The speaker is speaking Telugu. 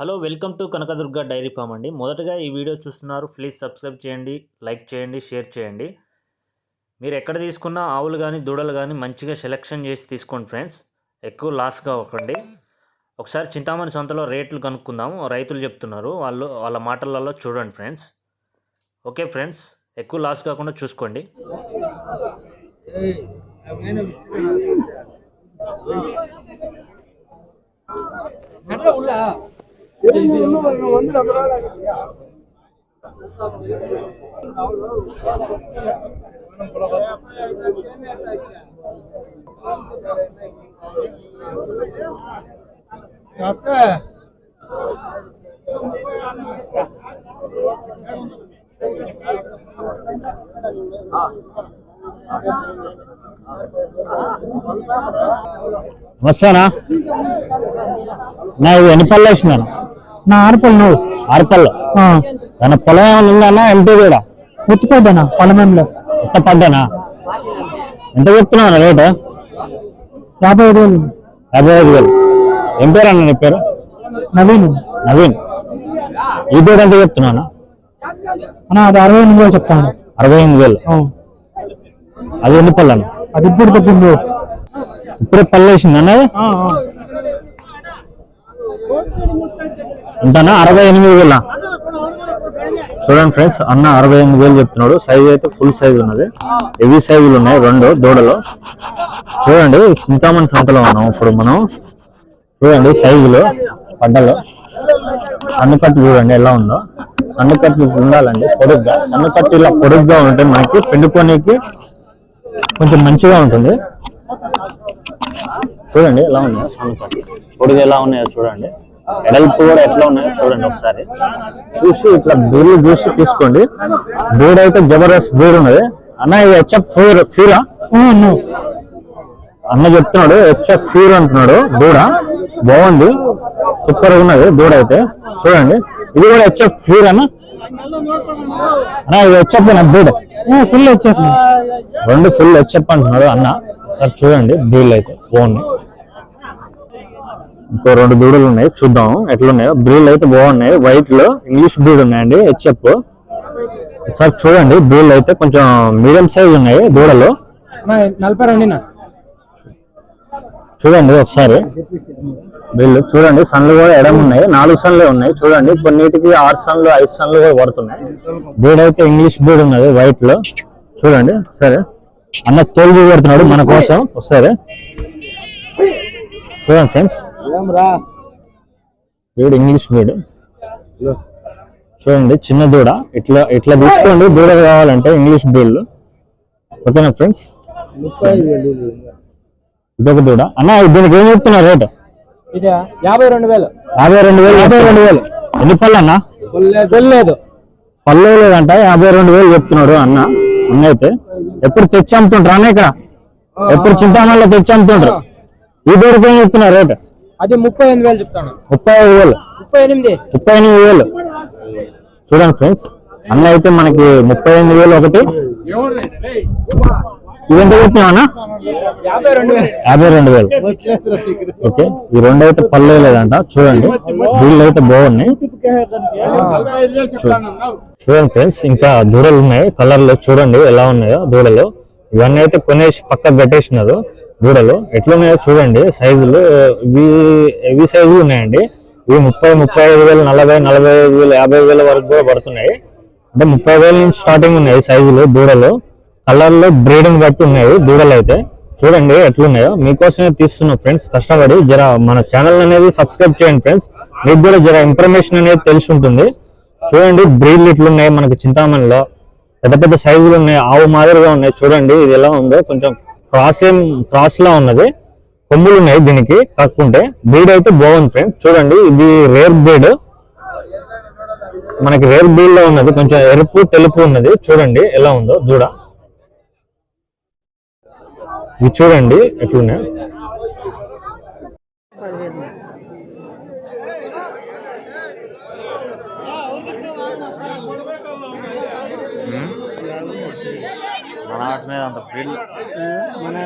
Hello welcome to Kanakadurga dairy farm అండి. మొదటగా ఈ వీడియో చూస్తున్నారు ప్లీజ్ సబ్స్క్రైబ్ చేయండి లైక్ చేయండి షేర్ చేయండి. మీరు ఎక్కడ తీసుకున్న ఆవులు కానీ దూడలు కానీ మంచిగా సెలెక్షన్ చేసి తీసుకోండి ఫ్రెండ్స్. ఎక్కువ లాస్ కావకండి. ఒకసారి చింతామణి సంతలో రేట్లు కనుక్కుందాము. రైతులు చెప్తున్నారు వాళ్ళు వాళ్ళ మాటలలో చూడండి ఫ్రెండ్స్. ఓకే ఫ్రెండ్స్ ఎక్కువ లాస్ కాకుండా చూసుకోండి. వస్తానా? నా ఇది ఎన్ని పళ్ళు వేసినాను నా ఆరుపల్లి నువ్వు పళ్ళు దాని పొలం ఏమైనా ఉందన్నా? ఎంపీ కూడా? ఉత్తిపోతానా పొలమేంలో ఎంత పడ్డానా ఎంత చెప్తున్నావు రేటు? యాభై ఐదు వేలు. యాభై ఐదు వేలు. ఏం పేరు అన్న నీ పేరు? నవీన్. నవీన్. ఈ పేరు ఎంత చెప్తున్నాను అన్న అది అరవై ఎనిమిది వేలు చెప్తాను. అరవై ఎనిమిది వేలు. అది ఎన్ని పళ్ళు అన్న అది ఇప్పుడు చెప్పింది ఇప్పుడే పళ్ళు వేసింది అన్నది ఎంతనా అరవై ఎనిమిది వేల? చూడండి ఫ్రెండ్స్ అన్న అరవై ఎనిమిది వేలు చెప్తున్నాడు. సైజ్ అయితే ఫుల్ సైజ్ ఉన్నది. హెవీ సైజులు ఉన్నాయి రెండు దూడలు. చూడండి చింతామణి సంతలో ఉన్నాం ఇప్పుడు మనం. చూడండి సైజులు పడ్డలు సన్నకట్టు చూడండి ఎలా ఉందో. సన్నకట్టు ఉండాలండి పొడుగ్గా. సన్నకట్టు ఇలా పొడుగ్గా ఉంటే మనకి పిండుకోనికి కొంచెం మంచిగా ఉంటుంది. చూడండి ఎలా ఉందో సన్నకట్టు పొడుగు ఎలా ఉన్నాయో చూడండి. ఎడల్పు కూడా ఎట్లా ఉన్నాయో చూడండి ఒకసారి. చూసి ఇట్లా బీర్లు చూసి తీసుకోండి. బీడ్ అయితే జబర్దస్త్ బీడ్ ఉన్నది. అన్న ఇది హెచ్ఎఫ్ ఫీర్ ఫీరా నువ్వు అన్న. చెప్తున్నాడు హెచ్ఎఫ్ ఫీర్ అంటున్నాడు దూడ బాగుంది. సూపర్ ఉన్నది దూడ అయితే. చూడండి. ఇది కూడా హెచ్ఎఫ్ ఫీర్ అన్న? అన్న ఇది హెచ్ఎఫ్ ఫుల్ రెండు ఫుల్ హెచ్ఎఫ్ అంటున్నాడు అన్న. సార్ చూడండి బీళ్ళు అయితే బాగున్నాయి. ఇంకో రెండు దూడలు ఉన్నాయి చూద్దాం ఎట్లున్నాయో. బ్రీల్ అయితే బాగున్నాయి. వైట్లో ఇంగ్లీష్ బ్రీడ్ ఉన్నాయండి హెచ్ఎఫ్ ఒకసారి చూడండి బ్రీల్ అయితే కొంచెం మీడియం సైజ్ ఉన్నాయి దూడలు చూడండి ఒకసారి. వీళ్ళు చూడండి సన్లు కూడా ఎడం ఉన్నాయి నాలుగు సన్లే ఉన్నాయి. చూడండి కొన్నిటికి ఆరు సన్లు ఐదు సన్లు కూడా పడుతున్నాయి. బీడ్ అయితే ఇంగ్లీష్ బీడ్ ఉన్నది వైట్లో చూడండి సరే. అన్న తోలు చూపెడుతున్నాడు మన కోసం వస్తారు చూడండి ఫ్రెండ్స్ బీడ్ ఇంగ్లీష్ బీడ్ చూడండి చిన్న దూడ. ఇట్లా ఇట్లా తీసుకోండి దూడ కావాలంటే ఇంగ్లీష్ బీడ్లు ఓకేనా ఫ్రెండ్స్? ఇదొక దూడ. అన్న దీనికి ఏం చెప్తున్నారు రేటు? ఇది యాభై రెండు వేలు. యాభై రెండు వేలు యాభై రెండు వేలు. ఎన్ని పళ్ళు అన్న? వెళ్ళలేదు పళ్ళు లేదంట యాభై రెండు వేలు చెప్తున్నాడు అన్న. అన్న అయితే ఎప్పుడు తెచ్చి అమ్ముతుంటారు అన్న ఇక్కడ? ఎప్పుడు చింతామణిలో తెచ్చి అమ్ముతుంటారు ఈ దూడకి ఏం చెప్తున్నారు రేటు? అది ముప్పై ఎనిమిది వేలు చెప్తాను. ముప్పై ఐదు వేలు. ముప్పై ఎనిమిది. ముప్పై ఎనిమిది వేలు. చూడండి ఫ్రెండ్స్ అన్న అయితే మనకి ముప్పై ఎనిమిది వేలు ఒకటి. చెప్తున్నావు అన్న? యాభై రెండు వేలు. యాభై రెండు వేలు. ఓకే ఈ రెండు అయితే పల్లె లేదంట చూడండి వీళ్ళు అయితే బాగున్నాయి. చూడండి ఫ్రెండ్స్ ఇంకా దూడలు ఉన్నాయి కలర్లు చూడండి ఎలా ఉన్నాయో దూడలు. ఇవన్నీ అయితే కొనేసి పక్కకు పెట్టేసినారు. దూడలు ఎట్లున్నాయో చూడండి సైజులు. ఇవి ఇవి సైజులు ఉన్నాయండి. ఇవి ముప్పై ముప్పై ఐదు వేలు నలభై నలభై ఐదు వేలు యాభై వేల వరకు కూడా పడుతున్నాయి. అంటే ముప్పై వేల నుంచి స్టార్టింగ్ ఉన్నాయి సైజులు దూడలు కలర్లు బ్రీడింగ్ బట్టి ఉన్నాయి దూడలు అయితే. చూడండి ఎట్లున్నాయో మీకోసమే తీస్తున్నాం ఫ్రెండ్స్ కష్టపడి జర మన ఛానల్ అనేది సబ్స్క్రైబ్ చేయండి ఫ్రెండ్స్ మీకు కూడా జర ఇన్ఫర్మేషన్ అనేది తెలిసి ఉంటుంది చూడండి బ్రీడ్లు ఇట్లున్నాయి మనకి చింతామణిలో. పెద్ద పెద్ద సైజులు ఉన్నాయి ఆవు మాదిరిగా ఉన్నాయి. చూడండి ఇది ఎలా ఉందో. కొంచెం క్రాస్ ఏం క్రాస్ లా ఉన్నది. కొమ్ములు ఉన్నాయి దీనికి కాకుంటే బ్రీడ్ అయితే బాగుంది ఫ్రెండ్ చూడండి ఇది రేర్ బ్రీడ్ మనకి రేర్ బ్రీడ్లో ఉన్నది. కొంచెం ఎరుపు తెలుపు ఉన్నది. చూడండి ఎలా ఉందో దూడ. ఇది చూడండి ఎట్లున్నాయి. మన ఆట మీద అంత ఫ్రిల్ మన